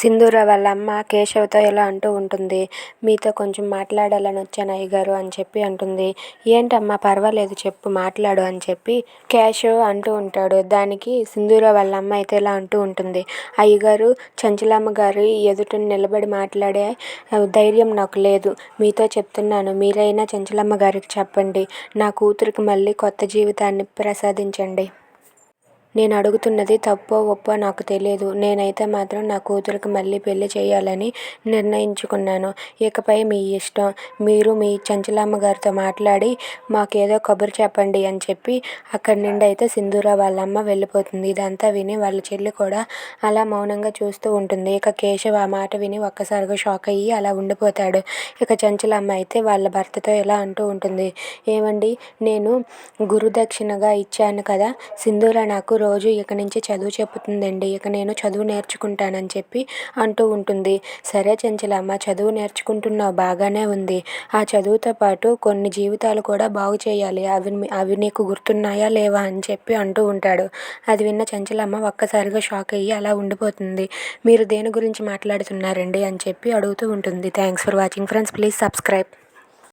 సింధూర వాళ్ళ అమ్మ కేశవ్తో ఇలా అంటూ ఉంటుంది మీతో కొంచెం మాట్లాడాలని వచ్చాను అయ్యగారు అని చెప్పి అంటుంది. ఏంటమ్మా పర్వాలేదు చెప్పు మాట్లాడు అని చెప్పి కేశవ్ అంటూ ఉంటాడు. దానికి సింధూర వాళ్ళ అమ్మ అయితే ఇలా అంటూ ఉంటుంది. అయ్యగారు చంచలమ్మ గారి ఎదుట నిలబడి మాట్లాడే ధైర్యం నాకు లేదు. మీతో చెప్తున్నాను. మీరైనా చంచలమ్మ గారికి చెప్పండి. నా కూతురికి మళ్ళీ కొత్త జీవితాన్ని ప్రసాదించండి. నేను అడుగుతున్నది తప్పో ఒప్పో నాకు తెలియదు నేనైతే మాత్రం నా కూతురికి మళ్ళీ పెళ్ళి చేయాలని నిర్ణయించుకున్నాను. ఇకపై మీ ఇష్టం. మీరు మీ చంచలమ్మ గారితో మాట్లాడి మాకేదో కబురు చెప్పండి అని చెప్పి అక్కడి నుండి అయితే సింధూర వాళ్ళ అమ్మ వెళ్ళిపోతుంది. ఇదంతా విని వాళ్ళ చెల్లి కూడా అలా మౌనంగా చూస్తూ ఉంటుంది. ఇక కేశవ్ ఆ మాట విని ఒక్కసారిగా షాక్ అయ్యి అలా ఉండిపోతాడు. ఇక చంచలమ్మ అయితే వాళ్ళ భర్తతో ఇలా అంటూ ఉంటుంది. ఏమండి నేను గురుదక్షిణగా ఇచ్చాను కదా. సింధూర నాకు రోజు ఇక నుంచి చదువు చెప్పుతుందండి. ఇక నేను చదువు నేర్చుకుంటానని చెప్పి అంటూ ఉంటుంది. సరే చెంచలమ్మ చదువు నేర్చుకుంటున్నావు బాగానే ఉంది. ఆ చదువుతో పాటు కొన్ని జీవితాలు కూడా బాగు చేయాలి. అవి అవి నీకు గుర్తున్నాయా లేవా అని చెప్పి అంటూ ఉంటాడు. అది విన్న చెంచలమ్మ ఒక్కసారిగా షాక్ అయ్యి అలా ఉండిపోతుంది. మీరు దేని గురించి మాట్లాడుతున్నారండి అని చెప్పి అడుగుతూ ఉంటుంది. Thanks for watching friends please subscribe